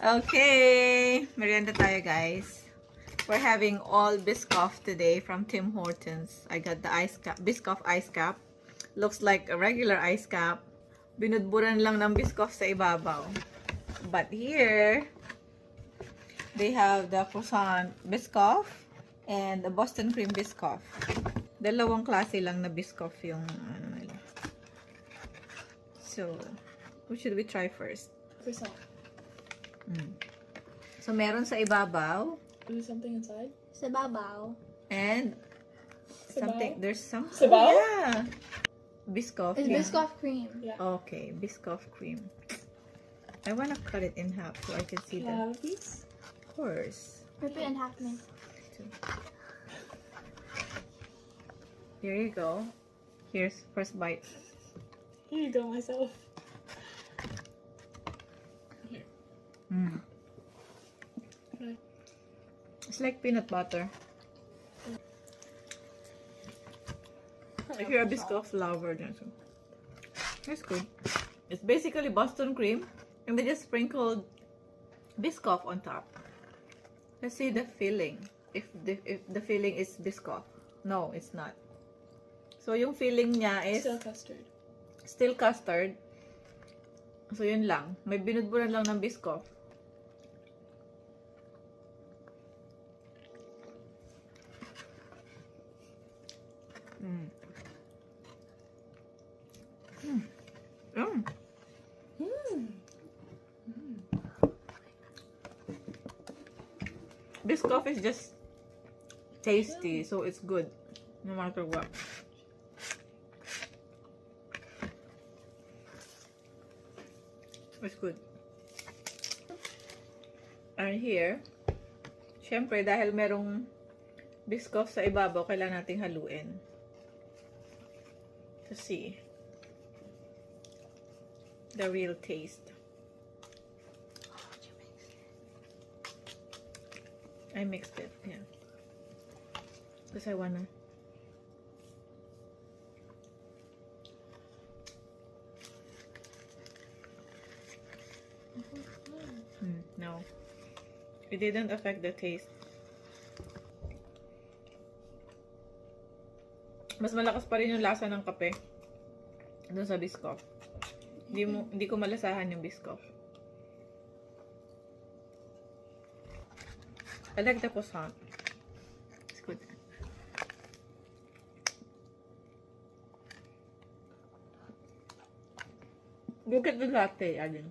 Okay, merienda tayo guys. We're having all Biscoff today from Tim Hortons. I got the ice cap, Biscoff ice cap. Looks like a regular ice cap. Binudburan lang ng Biscoff sa ibabaw. But here, they have the croissant Biscoff and the Boston cream Biscoff. Dalawang klase lang na Biscoff yung ano nila. So, what should we try first? Croissant. Mm. So, meron sa ibabaw Is there something inside? Sa babaw. and Sabaw? something, there's some, Sabaw? Oh, yeah. Biscoff. It's yeah. Biscoff cream. Yeah. Okay, Biscoff cream. I wanna cut it in half so I can see Can I the have a piece? course. Rip it in half, man. Here you go. Here's first bite. Here you go, myself. Mm. It's like peanut butter. If you're a Biscoff lover, then so. That's good. It's basically Boston cream, and they just sprinkled Biscoff on top. Let's see the filling. If the if the filling is Biscoff. No, it's not. So yung filling niya is Still custard. still custard. So yun lang. May binudburan lang ng Biscoff. Mm. Mm. Mm. Hmm. Biscoff is just tasty, so it's good no matter what. It's good. And here, syempre dahil merong Biscoff sa ibabaw, kailangan nating haluin. To see the real taste. I mixed it, yeah. Because I wanna. Hmm, no. It didn't affect the taste. Mas malakas pa rin yung lasa ng kape doon sa Biscoff. Hindi mo hindi ko malasahan yung Biscoff. I like the croissant. It's good. Look at the latte, Alin.